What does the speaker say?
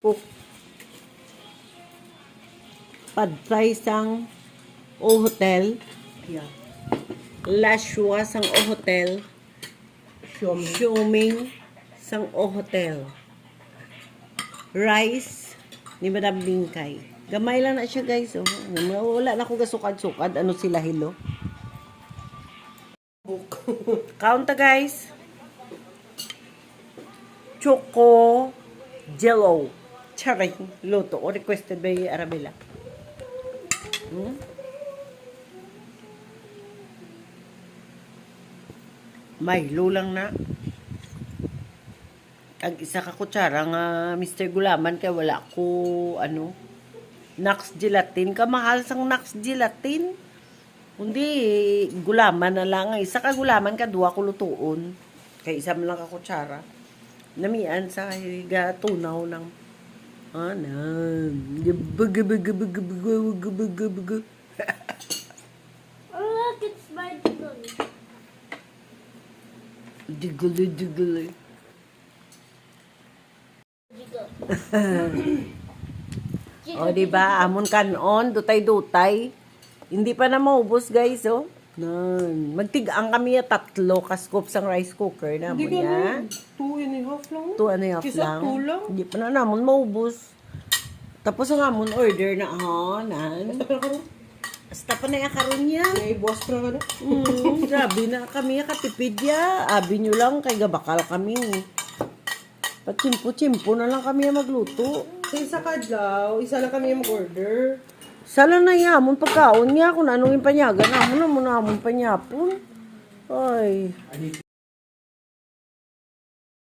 cook padpay sang o hotel. Yeah. lashwa sang o hotel. Me. Xiuming sang o hotel. Rice ni Madam Bingkay gamay lang na siya guys oh. wala na akong gasukad-sukad. Ano sila hilo count ta, guys. Choco jello charing luto o requested by Arabella Hmm? Milo lang na. Tag isa ka kutsara nga Mr. Gulaman kay wala ko ano Nax gelatin ka mahal sang Nax gelatin. Kundi gulaman na lang isa ka gulaman ka duwa ko lutuon. Kay isa man lang ka kutsara. Namian sa higa tunaw ng anan. Bug bug bug bug bug bug bug. Oh, look, it's my gun. Diguli diguli. O, di ba? Amon kanon, dutay-dutay. Hindi pa na maubos, guys, oh. Nan. Magtigaan kami ya tatlo kaskop sang rice cooker na mo Hindi ka ya. na. Two and a half lang. Two and a half Isa, lang. two lang. Hindi pa na namon maubos. Tapos ang amon order na, ha, nan. Basta pa ka na yung karon niya. May boss pa ka rin. Mm, grabe na kami katipid ya. Abi nyo lang kay gabakal kami. Patsimpo-tsimpo na lang kami magluto. Sa isa kadlaw, isa lang kami mag-order. Sala na yamon pagkaon niya kung anong yung panyagan. Amo na mo na amon panyapon. Ay.